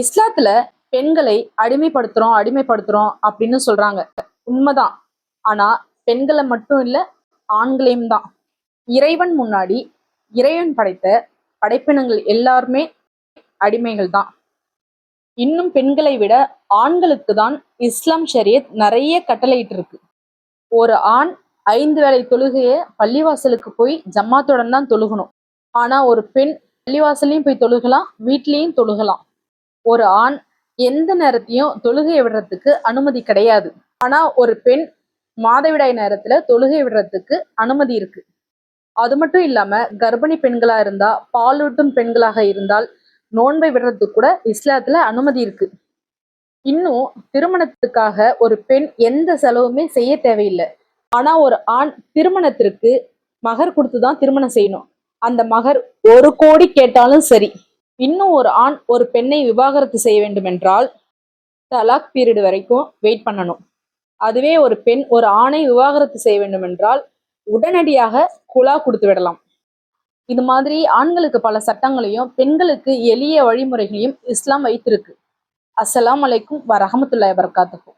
இஸ்லாத்துல பெண்களை அடிமைப்படுத்துறோம் அடிமைப்படுத்துறோம் அப்படின்னு சொல்றாங்க. உண்மைதான். ஆனா பெண்களை மட்டும் இல்ல ஆண்களையும் தான். இறைவன் முன்னாடி இறைவன் படைத்த படைப்பினங்கள் எல்லாருமே அடிமைகள் தான். இன்னும் பெண்களை விட ஆண்களுக்கு தான் இஸ்லாம் ஷரியத் நிறைய கட்டளையிட்டு இருக்கு. ஒரு ஆண் ஐந்து வேளை தொழுகையை பள்ளிவாசலுக்கு போய் ஜமாத்துடன் தான் தொழுகணும். ஆனா ஒரு பெண் பள்ளிவாசலையும் போய் தொழுகலாம் வீட்லயும் தொழுகலாம். ஒரு ஆண் எந்த நேரத்தையும் தொழுகை விடுறதுக்கு அனுமதி கிடையாது. ஆனா ஒரு பெண் மாதவிடாய் நேரத்துல தொழுகை விடுறதுக்கு அனுமதி இருக்கு. அது மட்டும் இல்லாம கர்ப்பிணி பெண்களா இருந்தா பாலூட்டும் பெண்களாக இருந்தால் நோன்பை விடுறதுக்கு கூட இஸ்லாத்துல அனுமதி இருக்கு. இன்னும் திருமணத்துக்காக ஒரு பெண் எந்த செலவுமே செய்ய தேவையில்லை. ஆனா ஒரு ஆண் திருமணத்திற்கு மகர் கொடுத்து தான் திருமணம் செய்யணும். அந்த மகர் ஒரு கோடி கேட்டாலும் சரி. இன்னும் ஒரு ஆண் ஒரு பெண்ணை விவாகரத்து செய்ய வேண்டும் என்றால் தலாக் பீரியட் வரைக்கும் வெயிட் பண்ணணும். அதுவே ஒரு பெண் ஒரு ஆணை விவாகரத்து செய்ய வேண்டும் என்றால் உடனடியாக குலா கொடுத்து விடலாம். இது மாதிரி ஆண்களுக்கு பல சட்டங்களையும் பெண்களுக்கு எளிய வழிமுறைகளையும் இஸ்லாம் வைத்திருக்கு. அஸ்லாம் அலைக்கும் வரஹமத்துல்லாய் வரகாத்துக்கும்